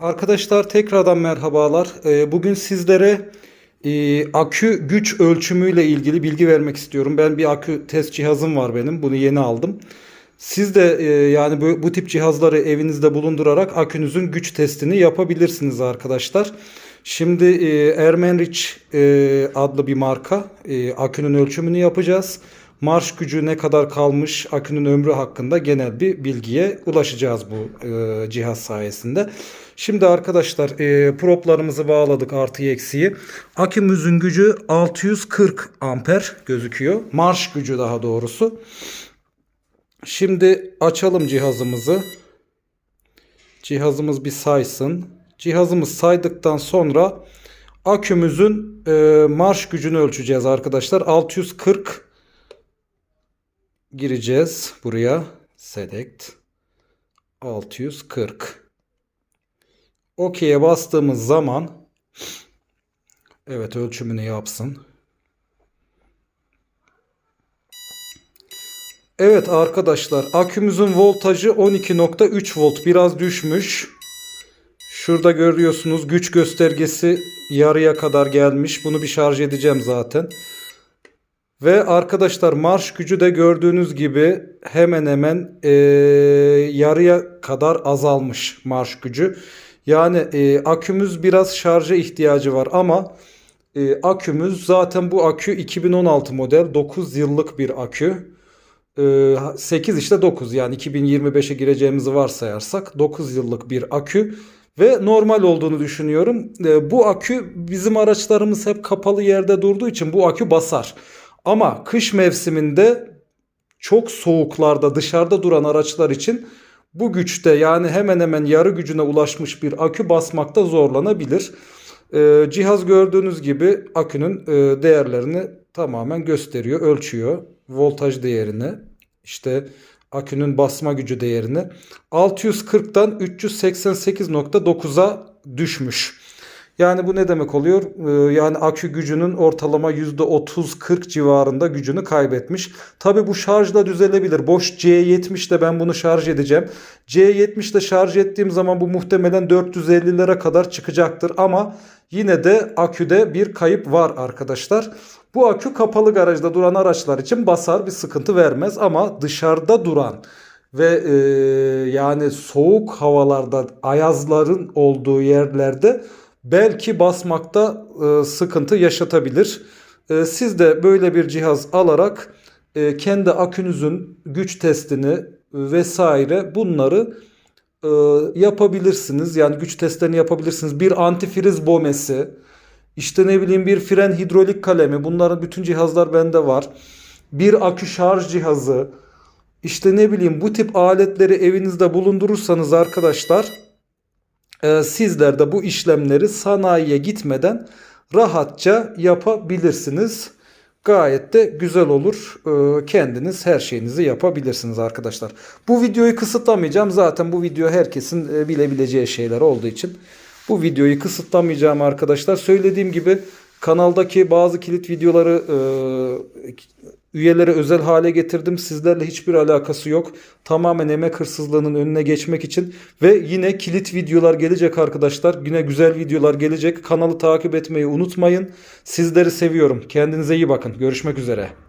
Arkadaşlar tekrardan merhabalar. Ee, Bugün sizlere e, akü güç ölçümüyle ilgili bilgi vermek istiyorum. Ben bir akü test cihazım var benim. Bunu yeni aldım. Siz de e, yani bu, bu tip cihazları evinizde bulundurarak akünüzün güç testini yapabilirsiniz arkadaşlar. Şimdi e, Ermenrich adlı bir marka akünün ölçümünü yapacağız. Marş gücü ne kadar kalmış, akünün ömrü hakkında genel bir bilgiye ulaşacağız bu e, cihaz sayesinde. Şimdi arkadaşlar e, proplarımızı bağladık artıyı eksiği. Akümüzün gücü 640 amper gözüküyor. Marş gücü daha doğrusu. Şimdi açalım cihazımızı. Cihazımız bir saysın. Cihazımız saydıktan sonra akümüzün e, marş gücünü ölçeceğiz arkadaşlar. 640 gireceğiz buraya. Select 640. OK'ye bastığımız zaman evet ölçümünü yapsın. Evet arkadaşlar akümüzün voltajı 12.3 volt biraz düşmüş. Şurada görüyorsunuz güç göstergesi yarıya kadar gelmiş. Bunu bir şarj edeceğim zaten. Ve arkadaşlar marş gücü de gördüğünüz gibi hemen hemen e, yarıya kadar azalmış marş gücü. Yani e, akümüz biraz şarja ihtiyacı var ama e, akümüz zaten bu akü 2016 model 9 yıllık bir akü. 8 işte 9 yani 2025'e gireceğimizi varsayarsak 9 yıllık bir akü ve normal olduğunu düşünüyorum. Bu akü bizim araçlarımız hep kapalı yerde durduğu için bu akü basar. Ama kış mevsiminde çok soğuklarda dışarıda duran araçlar için bu güçte yani hemen hemen yarı gücüne ulaşmış bir akü basmakta zorlanabilir. Ee, cihaz gördüğünüz gibi akünün e, değerlerini tamamen gösteriyor, ölçüyor. Voltaj değerini, işte akünün basma gücü değerini 640'dan 388.9'a düşmüş. Yani bu ne demek oluyor? Ee, yani akü gücünün ortalama %30-40 civarında gücünü kaybetmiş. Tabi bu şarjla düzelebilir. Boş C70 de ben bunu şarj edeceğim. C70 de şarj ettiğim zaman bu muhtemelen 450'lere kadar çıkacaktır. Ama yine de aküde bir kayıp var arkadaşlar. Bu akü kapalı garajda duran araçlar için basar bir sıkıntı vermez. Ama dışarıda duran ve e, yani soğuk havalarda ayazların olduğu yerlerde belki basmakta e, sıkıntı yaşatabilir. E, siz de böyle bir cihaz alarak e, kendi akünüzün güç testini vesaire bunları e, yapabilirsiniz. Yani güç testlerini yapabilirsiniz. Bir antifriz bomesi, işte ne bileyim bir fren hidrolik kalemi bunların bütün cihazlar bende var. Bir akü şarj cihazı, işte ne bileyim bu tip aletleri evinizde bulundurursanız arkadaşlar e, sizler de bu işlemleri sanayiye gitmeden rahatça yapabilirsiniz. Gayet de güzel olur. E, kendiniz her şeyinizi yapabilirsiniz arkadaşlar. Bu videoyu kısıtlamayacağım. Zaten bu video herkesin e, bilebileceği şeyler olduğu için bu videoyu kısıtlamayacağım arkadaşlar. Söylediğim gibi kanaldaki bazı kilit videoları e, üyelere özel hale getirdim. Sizlerle hiçbir alakası yok. Tamamen emek hırsızlığının önüne geçmek için ve yine kilit videolar gelecek arkadaşlar. Yine güzel videolar gelecek. Kanalı takip etmeyi unutmayın. Sizleri seviyorum. Kendinize iyi bakın. Görüşmek üzere.